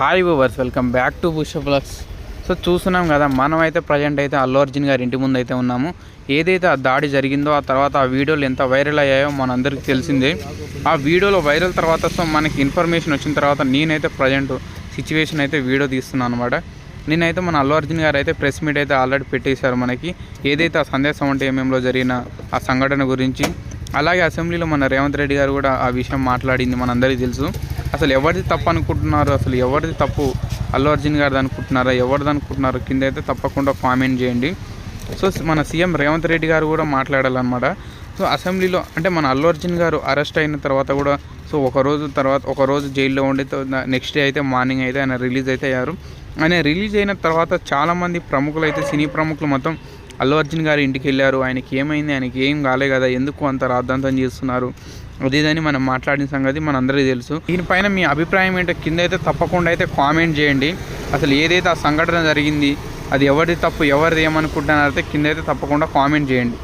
Hi బూవర్స్ welcome back to Busha blogs. So చూస్తున్నాం కదా మనం అయితే ప్రజెంట్ అయితే అల్లు అర్జున్ గారి ఇంటి ముందు అయితే ఉన్నాము. ఏదైతే ఆ దాడి జరిగిందో ఆ తర్వాత ఆ వీడియోలు ఎంత వైరల్ అయ్యాయో మనందరికీ తెలిసిందే. ఆ వీడియోలో వైరల్ తర్వాత సో మనకి ఇన్ఫర్మేషన్ వచ్చిన తర్వాత నేనైతే ప్రజెంట్ సిచ్యువేషన్ అయితే వీడియో తీస్తున్నాను అనమాట నేనైతే మన అల్లు అర్జున్ గారు అయితే ప్రెస్ మీట్ అయితే ఆల్రెడీ పెట్టేశారు మనకి. ఏదైతే ఆ సందేశం అంటే ఏమేమిలో జరిగిన ఆ సంఘటన గురించి అలాగే అసెంబ్లీలో మన రేవంత్ రెడ్డి గారు కూడా ఆ విషయం మాట్లాడింది మనందరికీ తెలుసు. అసలు ఎవరిది తప్పు అనుకుంటున్నారు అసలు ఎవరిది తప్పు? అల్లు అర్జున్ గారిది అనుకుంటున్నారా? ఎవరిది అనుకుంటున్నారో? కింద అయితే తప్పకుండా కామెంట్ చేయండి. సో మన సీఎం రేవంత్ రెడ్డి గారు కూడా మాట్లాడాలన్నమాట. సో అసెంబ్లీలో అంటే మన అల్లు అర్జున్ గారు అరెస్ట్ అయిన తర్వాత కూడా సో ఒక రోజు తర్వాత ఒక రోజు జైల్లో ఉండి నెక్స్ట్ డే అయితే మార్నింగ్ అయితే ఆయన రిలీజ్ అయితే అయ్యారు. ఆయన రిలీజ్ అయిన తర్వాత చాలామంది ప్రముఖులు అయితే సినీ ప్రముఖులు మొత్తం అల్లు అర్జున్ గారి ఇంటికి వెళ్ళారు. ఆయనకి ఏమైంది? ఆయనకి ఏం కాలే కదా? ఎందుకు అంత రాద్ధాంతం చేస్తున్నారు? అదేదని మనం మాట్లాడిన సంగతి మనందరికీ తెలుసు. దీనిపైన మీ అభిప్రాయం ఏంటో కింద అయితే తప్పకుండా అయితే కామెంట్ చేయండి. అసలు ఏదైతే ఆ సంఘటన జరిగింది అది ఎవరిది తప్పు ఎవరిది ఏమనుకుంటున్నారైతే కింద అయితే తప్పకుండా కామెంట్ చేయండి.